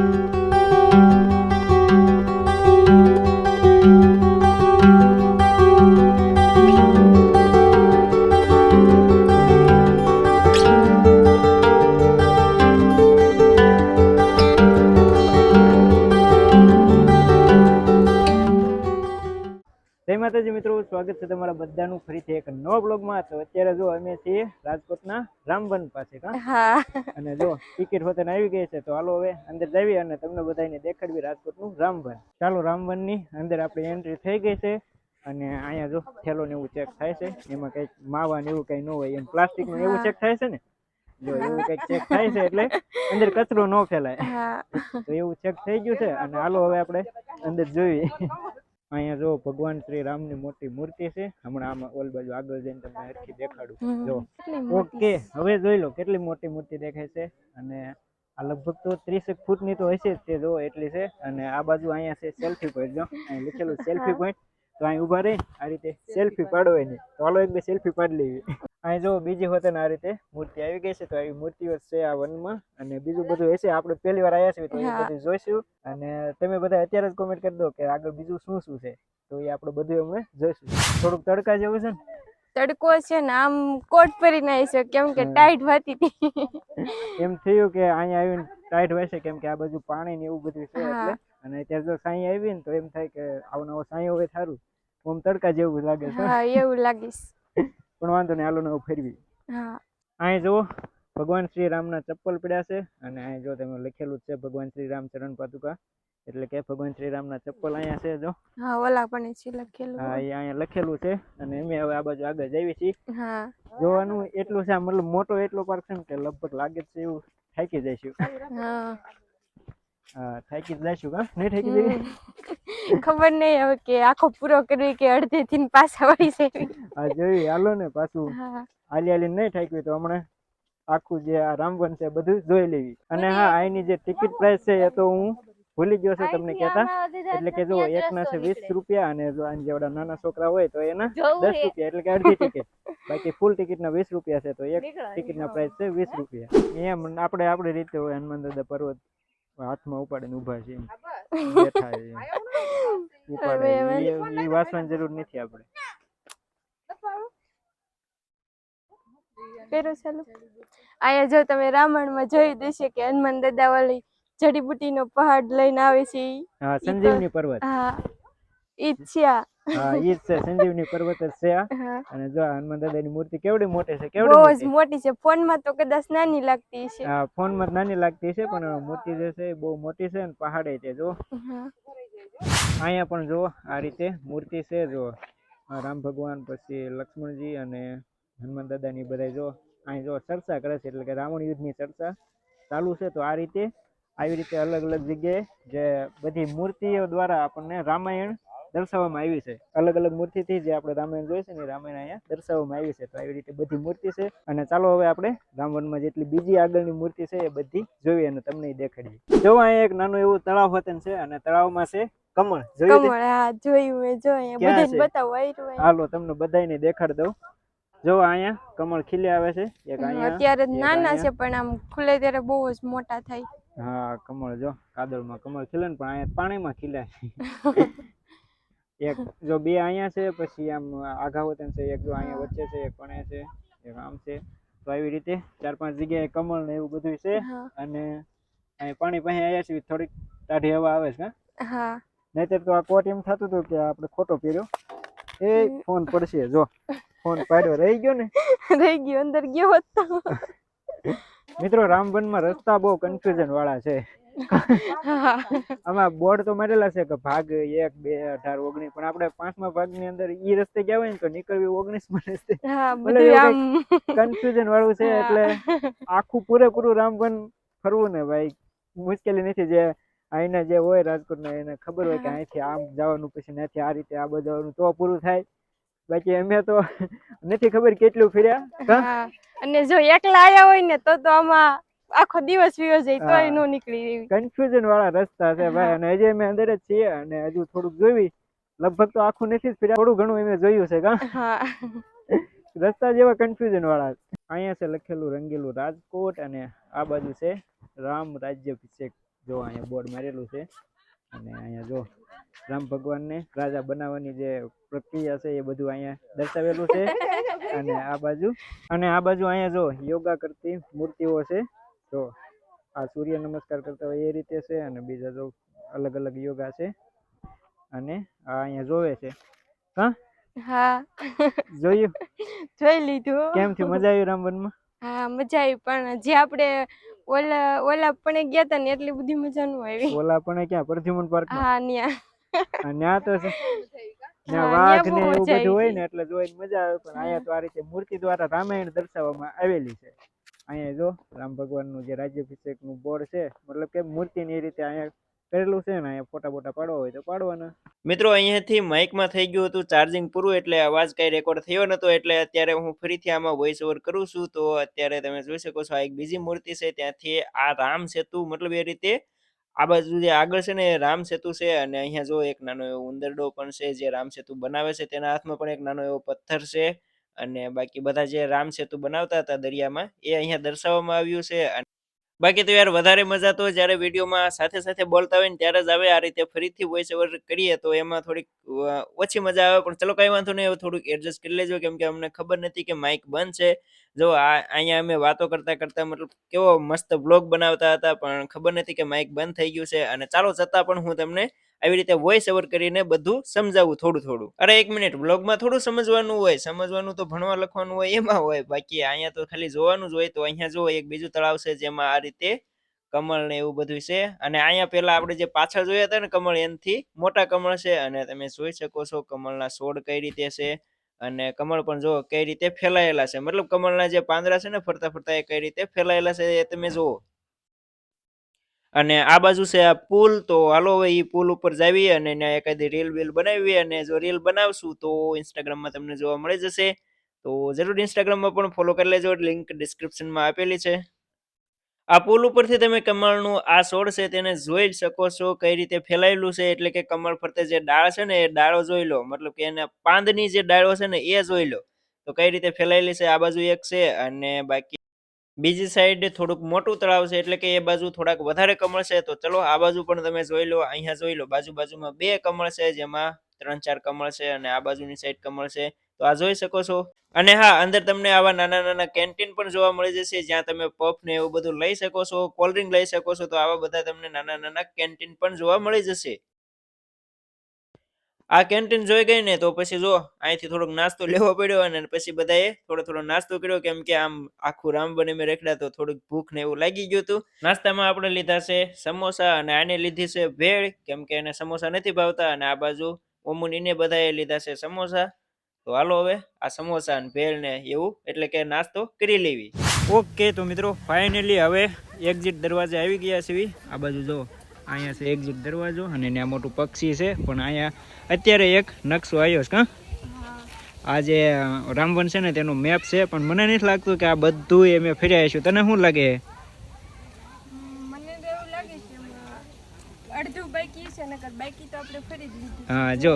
Thank you. જય માતાજી મિત્રો સ્વાગત છે તમારા બધાનું ફરીથી એક નવા બ્લોગમાં તો અત્યારે જો અમે છીએ રાજકોટના રામવન પાસે હા. અને જો ટિકિટ હોતે આવી ગઈ છે તો હાલો હવે અંદર જઈએ અને તમને બધાને દેખાડવી રાજકોટનું રામબન ચાલો રામબનની અંદર આપણી એન્ટ્રી થઈ ગઈ છે અને અહીંયા જો થેલો ને એવું ચેક થાય છે. એમાં કંઈક માવા ને એવું કંઈ ન હોય એમ પ્લાસ્ટિકનું એવું ચેક થાય છે ને? જો એવું કંઈક ચેક થાય છે એટલે અંદર કચરો ન ફેલાય. તો એવું ચેક થઈ ગયું છે અને હાલો હવે આપણે અંદર જોઈએ. અહીંયા જો ભગવાન શ્રી રામની મોટી મૂર્તિ છે હમણાં આમાં ઓલ બાજુ આગળ જઈને તમને હરખી દેખાડું. જો. ઓકે હવે જોઈ લો કેટલી મોટી મૂર્તિ દેખાય છે અને આ લગભગ તો ત્રીસેક ફૂટની તો હશે જ તે જો એટલી છે. અને આ બાજુ અહીંયા છે સેલ્ફી પોઈન્ટ જો. અહીં લખેલું સેલ્ફી પોઈન્ટ તો અહીં ઊભા રહી આ રીતે સેલ્ફી પાડવાની. તો હાલો એક બે સેલ્ફી પાડી લેવી. અહીં જો બીજી હોતે આ રીતે મૂર્તિ આવી ગઈ છે તો આવી મૂર્તિઓ છે આ વનમાં. અને બીજું બધું હશે આપણે પહેલી વાર આવ્યા છીએ તો એ બધું જોઈશું. અને તમે બધા અત્યારે જ કોમેન્ટ કરી દો કે આગળ બીજું શું શું છે. તો એ આપણે બધું અમે જોઈશું. થોડુંક તડકા જેવું છે ને? તડકો છે ને આમ કોટ પહેરીને આવી છે કેમ કે ટાઈટ વાતી હતી. એમ થયું કે અહીંયા આવીને ટાઈટ હોય કેમ કે આ બાજુ પાણી ને એવું બધું છે એટલે. અને અત્યારે જો સાંઈ આવી ને તો એમ થાય કે આવો નવો સાંઈ હોય સારું આમ તડકા જેવું લાગે છે. હા એવું લાગીશ. પણ વાંધો નહીં હાલો ને ફેરવી. હા. અહીં જુઓ ભગવાન શ્રી રામના ચપ્પલ પડ્યા છે અને અહીં જો તમે લખેલું છે ભગવાન શ્રી રામ ચરણ પાદુકા. એટલે કે ભગવાન શ્રી રામના ચપ્પલ અહીંયા છે જો. હા ઓલા પણ છે લખેલું. હા એ અહીંયા લખેલું છે અને અમે હવે આ બાજુ આગળ જઈએ છીએ. હા. જોવાનું એટલું છે મતલબ મોટો એટલો પાર્ક છે કે લગભગ લાગે છે એવું થાકી જઈશું. હા. હા થાકી જઈશું કા નહીં થાકી જઈએ. ખબર નહીં હવે કે આખો પૂરો કરવી કે અડધી થી પાછા વળી જવી આ જોઈ હાલો ને પાછું હાલી હાલી નહીં થાક્યું તો હમણાં આખું જે આ રામવન છે બધું જોઈ લેવી. અને હા આની જે ટિકિટ પ્રાઇસ છે એ તો હું ભૂલી ગયો છે તમને કહેતા. એટલે કે જો એકના છે વીસ રૂપિયા અને જો આની જેવડા નાના છોકરા હોય તો એના દસ રૂપિયા. એટલે કે અડધી ટિકિટ બાકી ફૂલ ટિકિટના વીસ રૂપિયા છે તો એક ટિકિટના પ્રાઇસ છે વીસ રૂપિયા. એમ આપણે આપણી રીતે હોય હનુમાન દાદા પર્વત. હાથમાં ઉપાડીને ઊભા છે બેઠા છે ઉપાડે એ વાંચવાની જરૂર નથી આપણે. પેરો ચાલો. અહીંયા જો તમે રામાયણમાં જોઈ દેશે કે હનુમાન દાદા વાળી જડીબુટીનો પહાડ લઈને આવે છે હા સંજીવની પર્વત. હા. ઈચ્છ્યા હા ઈ જ છે સંજીવની પર્વત જ છે અને જો હનુમાન દાદાની મૂર્તિ કેવડી મોટી છે કેવડી બહુ જ મોટી? છે ફોનમાં તો કદાચ નાની લાગતી છે હા ફોનમાં નાની લાગતી છે પણ મૂર્તિ જે છે એ બહુ મોટી છે અને પહાડે છે જો અહીંયા પણ જો આ રીતે મૂર્તિ છે જો રામ ભગવાન પછી લક્ષ્મણજી અને હનુમાન દાદાની બધા જો અહીં જો ચર્ચા કરે છે એટલે કે રાવણ યુદ્ધની ચર્ચા ચાલુ છે તો આ રીતે આવી રીતે અલગ અલગ જગ્યાએ જે બધી મૂર્તિઓ દ્વારા આપણને રામાયણ દર્શાવવામાં આવી છે. અલગ અલગ મૂર્તિથી જે આપણે રામાયણ જોઈએ છે ને રામાયણ અહીંયા દર્શાવવામાં આવી છે. તો આવી રીતે બધી મૂર્તિ છે. અને ચાલો હવે આપણે રામવનમાં જેટલી બીજી આગળની મૂર્તિ છે એ બધી જોઈએ અને તમને દેખાડીએ. જો અહીંયા એક નાનું એવું તળાવ વતન છે અને તળાવમાં છે કમળ. જોયું? કમળ હા જોયું મેં જો અહીંયા બધાને છે? આયરું હાલો તમને બધાને દેખાડ દઉં. જો અહીંયા કમળ ખીલે આવે છે. એક અહીંયા અત્યારે નાના છે પણ આમ ખુલે ત્યારે બહુ જ મોટા થાય. હા કમળ જો કાદળમાં કમળ ખીલે ને પણ અહીંયા પાણીમાં ખીલે. એક જો બે અહીંયા છે પછી આમ આઘા વતન છે એક જો અહીંયા વચ્ચે છે એક પણ છે એક આમ છે. તો આવી રીતે ચાર પાંચ જગ્યાએ કમળ ને એવું બધું છે અને અહીં પાણી પાસે આવ્યા છે થોડીક ટાઢી હવા આવે છે હા. નહીતર તો આ કોટ એમ થતું હતું કે આપણે ખોટો પહેર્યો. એ ફોન પડશે જો. ફોન પાડ્યો રહી ગયો ને? રહી ગયો અંદર ગયો હતો. મિત્રો રામબનમાં રસ્તા બહુ કન્ફ્યુઝન વાળા છે. આમાં બોર્ડ તો મારેલા છે કે ભાગ એક બે અઢાર ઓગણીસ પણ આપણે પાંચમા ભાગની અંદર ઈ રસ્તે ગયા હોય ને તો નીકળવી રસ્તે. બધું એવું આમ કન્ફ્યુઝન વાળું છે એટલે આખું પૂરેપૂરું રામવન ફરવું ને ભાઈ. મુશ્કેલી નથી જે અહીંના જે હોય રાજકોટના એને ખબર હોય કે અહીંથી આમ જવાનું પછી ત્યાંથી આ રીતે આ બધાનું તો પૂરું થાય. બાકી અમે તો નથી ખબર કેટલું ફર્યા. અને જો એકલા આયા હોય ને તો તો આમાં આખો દિવસ વિયો જાય તો હા. નો નીકળી કન્ફ્યુઝન વાળા રસ્તા છે ભાઈ અને હજી અમે અંદર જ છીએ અને હજુ થોડુંક જોઈ લગભગ તો આખું નથી જ થોડું ઘણું અમે જોયું છે કા? હા. રસ્તા જેવા કન્ફ્યુઝન વાળા. અહીંયા છે લખેલું રંગેલું રાજકોટ અને આ બાજુ છે રામ રાજ્યાભિષેક. જો અહીંયા બોર્ડ મારેલું છે. અને અહીંયા જો રામ ભગવાનને રાજા બનાવવાની જે પ્રક્રિયા છે એ બધું અહીંયા દર્શાવેલું છે. અને આ બાજુ અને આ બાજુ અહીંયા જો યોગા કરતી મૂર્તિઓ છે. જો આ સૂર્ય નમસ્કાર કરતા હોય એ રીતે છે અને બીજા જો અલગ અલગ યોગા છે. અને આ અહીંયા જોવે છે. હા? હા. જોયું? જોઈ લીધું. કેમ થયું? મજા આવી રામવનમાં? હા મજા આવી પણ જે આપણે ઓલા ઓલા પણ ગયા હતા ને એટલી બધી મજા ન આવી. ઓલા પણ ક્યાં? પરધ્યુમન પાર્ક હા ન્યા. ન્યા તો છે. ત્યાં વાઘ ને એવું બધું હોય ને એટલે જોઈને મજા આવે પણ અહીંયા તો આ રીતે મૂર્તિ દ્વારા રામાયણ દર્શાવવામાં આવેલી છે. અહીંયા જો, રામ ભગવાનનું જે રાજ્યાભિષેકનું બોર્ડ છે, મતલબ કે મૂર્તિની રીતે અહીંયા કરેલું છે ને, અહીંયા ફોટા ફોટા પાડવા હોય તો પાડવાના. મિત્રો, અહીંયાથી માઇકમાં થઈ ગયું હતું ચાર્જિંગ પૂરું, એટલે અવાજ કાંઈ રેકોર્ડ થયો નતો, એટલે અત્યારે હું ફરીથી આમાં વોઇસ ઓવર કરું છું, તો અત્યારે તમે જોઈ શકો છો આ એક બીજી મૂર્તિ છે, ત્યાંથી આ રામ સેતુ, મતલબ એ રીતે આ બાજુ જે આગળ છે ને રામ સેતુ છે, અને અહીંયા જો એક નાનો એવો ઉંદરડો પણ છે, જે રામ સેતુ બનાવે છે, તેના હાથમાં પણ એક નાનો એવો પથ્થર છે. અને બાકી બધા જે રામ સેતુ બનાવતા હતા દરિયામાં, એ અહીંયા દર્શાવવામાં આવ્યું છે બાકી તો યાર વધારે મજા તો જ્યારે વિડીયોમાં સાથે સાથે બોલતા હોય ને ત્યારે જ આવે, આ રીતે ફરીથી વોઇસ ઓવર કરીએ તો એમાં થોડીક ઓછી મજા આવે. પણ ચલો કંઈ વાંધો નહીં થોડુંક એડજસ્ટ કરી લેજો. કેમ કે અમને ખબર નથી કે માઇક બંધ છે. જો આ, અહીંયા અમે વાતો કરતા કરતા મતલબ કેવો મસ્ત બ્લોગ બનાવતા હતા, પણ ખબર નથી કે માઇક બંધ થઈ ગયું છે. અને ચાલો, છતાં પણ હું તમને આવી રીતે વોઇસ ઓવર કરીને બધું સમજાવું થોડું થોડું. અરે એક મિનિટ બ્લોગમાં થોડું સમજવાનું હોય, સમજવાનું તો ભણવા લખવાનું હોય, એમાં હોય. બાકી અહીંયા તો ખાલી જોવાનું જ હોય, તો અહીંયા જો એક બીજું તળાવ છે જેમાં આ રીતે કમળ ને એવું બધું છે. અને અહીંયા પેલા આપણે જે પાછળ જોયા હતા ને કમળ, એનથી મોટા કમળ છે. અને તમે જોઈ શકો છો કમળના છોડ કઈ રીતે છે. અને કમળ પણ જો કઈ રીતે ફેલાયેલા છે. મતલબ કમળના જે પાંદડા છે ને ફરતા ફરતા એ કઈ રીતે ફેલાયેલા છે એ તમે જુઓ. અને આ બાજુ છે આ પુલ, તો હાલો હવે એ પુલ ઉપર જાવી અને ત્યાં એકાદી રીલ બીલ બનાવી અને જો રીલ બનાવશું તો ઇન્સ્ટાગ્રામમાં તમને જોવા મળી જશે. તો જરૂર ઇન્સ્ટાગ્રામમાં પણ ફોલો કરી લેજો લિંક ડિસ્ક્રિપ્શનમાં આપેલી છે. આ પુલ ઉપરથી તમે કમળનું આ છોડ છે તેને જોઈ શકો છો કઈ રીતે ફેલાયેલું છે, એટલે કે કમળ ફરતે જે ડાળ છે ને એ ડાળો જોઈ લો, મતલબ કે એના પાંદની જે ડાળો છે ને એ જોઈ લો. તો કઈ રીતે ફેલાયેલી છે, આ બાજુ એક છે અને બાકી બીજી સાઈડ થોડુંક મોટું તળાવ છે, એટલે કે એ બાજુ થોડાક વધારે કમળ છે, તો ચલો આ બાજુ પણ તમે જોઈ લો, અહીંયા જોઈ લો બાજુ બાજુમાં બે કમળ છે, જેમાં ત્રણ ચાર કમળ છે અને આ બાજુની સાઈડ કમળ છે, તો આ જોઈ શકો છો. અને હા, અંદર તમને આવા નાના નાના કેન્ટીન પણ જોવા મળી જશે, જ્યાં તમે પફ ને એવું બધું લઈ શકો છો કોલ્ડ ડ્રિંક લઈ શકો છો, તો આવા બધા તમને નાના નાના કેન્ટીન પણ જોવા મળી જશે. આ કેન્ટીન જોઈ ગઈ ને તો પછી જો અહીંથી થોડોક નાસ્તો લેવો પડ્યો અને પછી બધાએ થોડો થોડો નાસ્તો કર્યો, કેમ કે આમ આખું રામ બને મેં રેખડા તો થોડુંક ભૂખ ને એવું લાગી ગયું હતું. નાસ્તામાં આપણે લીધા છે સમોસા અને આને લીધી છે ભેળ, કેમ કે એને સમોસા નથી ભાવતા અને આ બાજુ ઓમુનીને બધાએ લીધા છે સમોસા. તો હાલો હવે આ સમોસા અને ભેળ ને એવું એટલે કે નાસ્તો કરી લેવી. ઓકે તો મિત્રો, ફાઇનલી હવે એક્ઝિટ દરવાજે આવી ગયા છે આ બાજુ જો અહીંયા છે એક્ઝિટ દરવાજો અને ત્યાં મોટું પક્ષી છે પણ અહીંયા અત્યારે એક નકશો આવ્યો છે કાં આ જે રામવન છે ને તેનો મેપ છે પણ મને નથી લાગતું કે આ બધું એ મેં ફેર્યા છું તને શું લાગે? હા જો.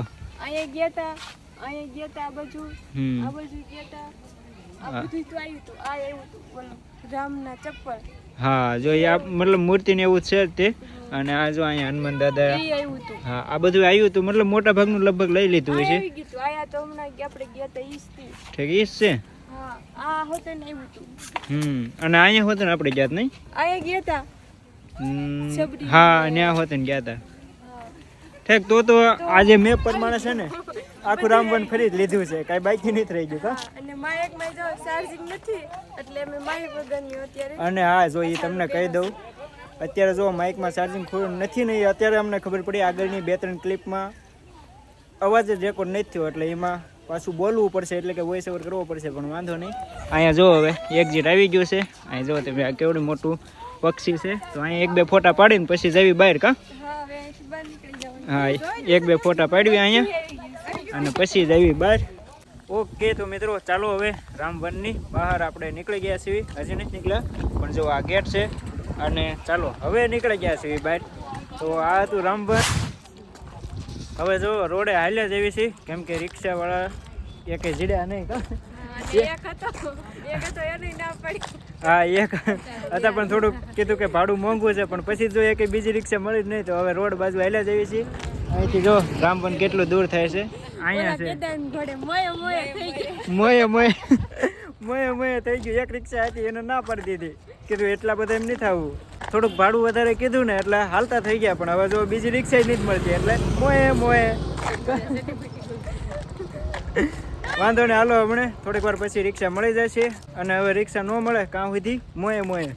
રામના ચપ્પલ. હા જો આ મતલબ મૂર્તિને એવું છે તે. અને આ જો અહીંયા હનુમાન દાદા હા આ બધું આવ્યું હતું મતલબ મોટા ભાગનું લગભગ લઈ લીધું હોય છે. ગયું હતું ગયા ગયા ઠીક ઈસ છે? હોતે ને હતું હમ અને અહીંયા હોત ને આપણે જાત નહીં? અહીંયા ગયા તા? હમ, સબરી હા ત્યાં હોત ને ગયા હતા ઠેક ઠીક તો તો આજે મેપ પ્રમાણે છે ને આખું રામવન ફરી જ લીધું છે. કાંઈ બાકી નથી રહી ગયું કા અને માયકમાં જો ચાર્જિંગ નથી એટલે અમે માયક વગરની અત્યારે અને હા જો એ તમને કહી દઉં. અત્યારે જો માઇકમાં ચાર્જિંગ ખોયું નથી ને એ અત્યારે અમને ખબર પડી આગળની બે ત્રણ ક્લિપમાં અવાજ જ રેકોર્ડ નથી થયો એટલે એમાં પાછું બોલવું પડશે એટલે કે વોઇસ ઓવર કરવો પડશે પણ વાંધો નહીં. અહીંયા જો હવે એક્ઝિટ આવી ગયું છે. અહીંયા જો તમે આ કેવડું મોટું પક્ષી છે તો અહીંયા એક બે ફોટા પાડીને પછી જવી બહાર કા? હા એક બે ફોટા પાડવી અહીંયા. અને પછી જવી બહાર. ઓકે તો મિત્રો ચાલો હવે રામવનની બહાર આપણે નીકળી ગયા છીએ. હજી નથી નીકળ્યા પણ જો આ ગેટ છે અને ચાલો હવે નીકળી ગયા છીએ બહાર. તો આ હતું રામવન હવે જો રોડે હાલ્યા જેવી છે કેમ કે રિક્ષાવાળા એકે જીડ્યા નહીં. કા અને એક હતો. એક હતો એને ના પડી. હા એક હતા પણ થોડુંક કીધું કે ભાડું મોંઘું છે પણ પછી જો એક બીજી રિક્ષા મળી જ નહીં તો હવે રોડ બાજુ હાલ્યા જઈએ છીએ અહીંથી જો રામપન કેટલું દૂર થાય છે. અહીંયા છે. ઘોડે મોય મોય થઈ મોયે મોયે. મોયે મોયે થઈ ગયું. એક રિક્ષા હતી એને ના પાડી દીધી. કીધું એટલા બધા એમ નહીં થવું. થોડુંક ભાડું વધારે કીધું ને એટલે હાલતા થઈ ગયા પણ હવે જો બીજી રિક્ષા નહીં જ મળતી એટલે મોયે મોયે. વાંધો ને હાલો હમણે. થોડીક વાર પછી રિક્ષા મળી જશે અને હવે રિક્ષા ન મળે કાં સુધી મોયે મોયે.